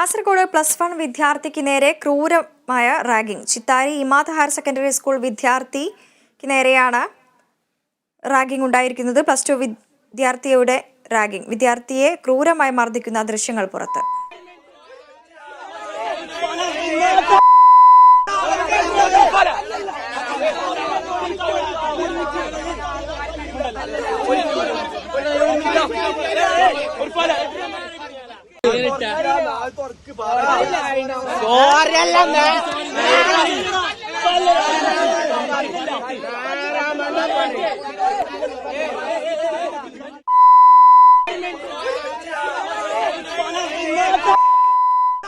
Kasaragod plus one വിദ്യാർത്ഥിക്ക് നേരെ ക്രൂരമായ ragging. Chittari Imad higher secondary school വിദ്യാർത്ഥിക്ക് നേരെയാണ് റാഗിംഗ് ഉണ്ടായിരിക്കുന്നത്. പ്ലസ് ടു വിദ്യാർത്ഥിയുടെ റാഗിംഗ്. വിദ്യാർത്ഥിയെ ക്രൂരമായി മർദ്ദിക്കുന്ന ദൃശ്യങ്ങൾ പുറത്ത്.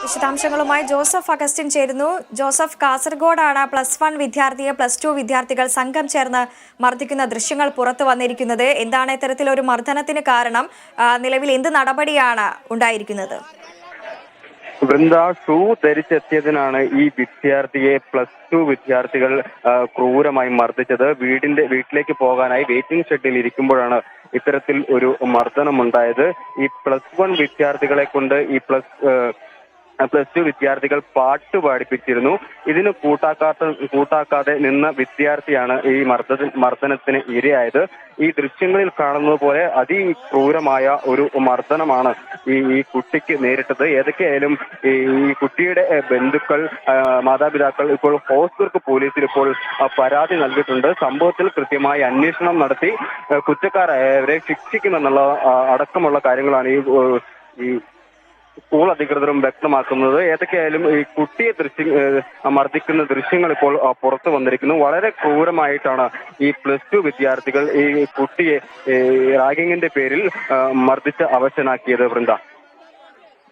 വിശദാംശങ്ങളുമായി ജോസഫ് അഗസ്റ്റിൻ ചേരുന്നു. ജോസഫ് കാസർഗോഡാണ് പ്ലസ് വൺ വിദ്യാർത്ഥിയെ പ്ലസ് ടു വിദ്യാർത്ഥികൾ സംഘം ചേർന്ന് മർദ്ദിക്കുന്ന ദൃശ്യങ്ങൾ പുറത്തു വന്നിരിക്കുന്നത്. എന്താണ് ഇത്തരത്തിലൊരു മർദ്ദനത്തിന് കാരണം? നിലവിൽ എന്ത് നടപടിയാണ് ഉണ്ടായിരിക്കുന്നത്? വൃന്ദ ഷൂ ധരിച്ചെത്തിയതിനാണ് ഈ വിദ്യാർത്ഥിയെ പ്ലസ് ടു വിദ്യാർത്ഥികൾ ക്രൂരമായി മർദ്ദിച്ചത്. വീടിന്റെ വീട്ടിലേക്ക് പോകാനായി വെയിറ്റിംഗ് ഷെഡിൽ ഇരിക്കുമ്പോഴാണ് ഇത്തരത്തിൽ ഒരു മർദ്ദനം ഉണ്ടായത് ഈ പ്ലസ് വൺ വിദ്യാർത്ഥികളെ കൊണ്ട് ഈ പ്ലസ് പ്ലസ് ടു വിദ്യാർത്ഥികൾ പാട്ട് പാടിപ്പിച്ചിരുന്നു. ഇതിന് കൂട്ടാക്കാത്ത കൂട്ടാക്കാതെ നിന്ന വിദ്യാർത്ഥിയാണ് ഈ മർദ്ദ മർദ്ദനത്തിന് ഇരയായത്. ഈ ദൃശ്യങ്ങളിൽ കാണുന്നത് പോലെ അതിക്രൂരമായ ഒരു മർദ്ദനമാണ് ഈ ഈ കുട്ടിക്ക് നേരിട്ടത്. ഏതൊക്കെയായാലും ഈ കുട്ടിയുടെ ബന്ധുക്കൾ മാതാപിതാക്കൾ ഇപ്പോൾ ഹോസ്റ്റർക്ക് പോലീസിൽ ഇപ്പോൾ പരാതി നൽകിയിട്ടുണ്ട്. സംഭവത്തിൽ കൃത്യമായി അന്വേഷണം നടത്തി കുറ്റക്കാരായവരെ ശിക്ഷിക്കുമെന്നുള്ള അടക്കമുള്ള കാര്യങ്ങളാണ് ഈ ഈ സ്കൂൾ അധികൃതരും വ്യക്തമാക്കുന്നത് ഏതൊക്കെയായാലും ഈ കുട്ടിയെ ദൃശ്യ മർദ്ദിക്കുന്ന ദൃശ്യങ്ങൾ ഇപ്പോൾ പുറത്തു വന്നിരിക്കുന്നു. വളരെ ക്രൂരമായിട്ടാണ് ഈ പ്ലസ് ടു വിദ്യാർത്ഥികൾ ഈ കുട്ടിയെ റാഗിങ്ങിന്റെ പേരിൽ മർദ്ദിച്ച് അവശനാക്കിയത് വൃന്ദ.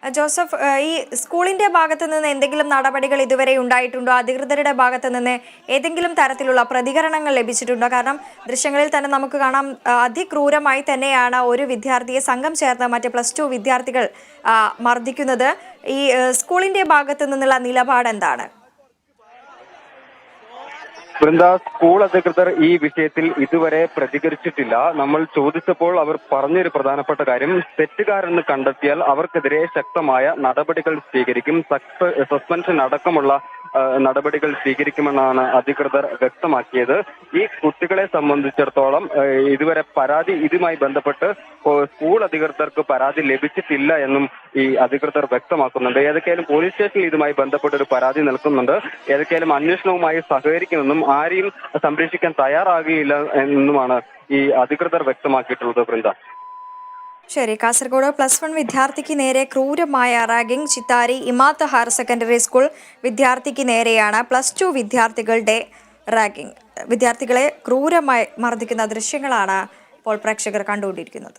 ജോസഫ് ഈ സ്കൂളിന്റെ ഭാഗത്ത് നിന്ന് എന്തെങ്കിലും നടപടികൾ ഇതുവരെ ഉണ്ടായിട്ടുണ്ടോ? അധികൃതരുടെ ഭാഗത്ത് നിന്ന് ഏതെങ്കിലും തരത്തിലുള്ള പ്രതികരണങ്ങൾ ലഭിച്ചിട്ടുണ്ടോ? കാരണം ദൃശ്യങ്ങളിൽ തന്നെ നമുക്ക് കാണാം അതിക്രൂരമായി തന്നെയാണ് ഒരു വിദ്യാർത്ഥിയെ സംഘം ചേർന്ന മറ്റ് പ്ലസ് ടു വിദ്യാർത്ഥികൾ മർദ്ദിക്കുന്നത്. ഈ സ്കൂളിന്റെ ഭാഗത്ത് നിന്നുള്ള നിലപാട് എന്താണ് വൃന്ദ സ്കൂൾ അധികൃതർ ഈ വിഷയത്തിൽ ഇതുവരെ പ്രതികരിച്ചിട്ടില്ല. നമ്മൾ ചോദിച്ചപ്പോൾ അവർ പറഞ്ഞൊരു പ്രധാനപ്പെട്ട കാര്യം തെറ്റുകാരെന്ന് കണ്ടെത്തിയാൽ അവർക്കെതിരെ ശക്തമായ നടപടികൾ സ്വീകരിക്കും സസ്പ- സസ്പെൻഷൻ അടക്കമുള്ള നടപടികൾ സ്വീകരിക്കുമെന്നാണ് അധികൃതർ വ്യക്തമാക്കിയത്. ഈ കുട്ടികളെ സംബന്ധിച്ചിടത്തോളം ഇതുവരെ പരാതി ഇതുമായി ബന്ധപ്പെട്ട് സ്കൂൾ അധികൃതർക്ക് പരാതി ലഭിച്ചിട്ടില്ല എന്നും ഈ അധികൃതർ വ്യക്തമാക്കുന്നുണ്ട്. ഏതൊക്കെയാലും പോലീസ് സ്റ്റേഷനിൽ ഇതുമായി ബന്ധപ്പെട്ട് ഒരു പരാതി നൽകുന്നുണ്ട്. ഏതൊക്കെയാലും അന്വേഷണവുമായി സഹകരിക്കുമെന്നും ആരെയും സംരക്ഷിക്കാൻ തയ്യാറാകുകയില്ല എന്നുമാണ് ഈ അധികൃതർ വ്യക്തമാക്കിയിട്ടുള്ളത് വൃന്ദ. ശരി കാസർഗോഡ് പ്ലസ് വൺ വിദ്യാർത്ഥിക്ക് നേരെ ക്രൂരമായ ragging Chittari Imad higher secondary school വിദ്യാർത്ഥിക്ക് നേരെയാണ് പ്ലസ് ടു വിദ്യാർത്ഥികളുടെ റാഗിംഗ്. വിദ്യാർത്ഥികളെ ക്രൂരമായി മർദ്ദിക്കുന്ന ദൃശ്യങ്ങളാണ് ഇപ്പോൾ പ്രേക്ഷകർ കണ്ടുകൊണ്ടിരിക്കുന്നത്.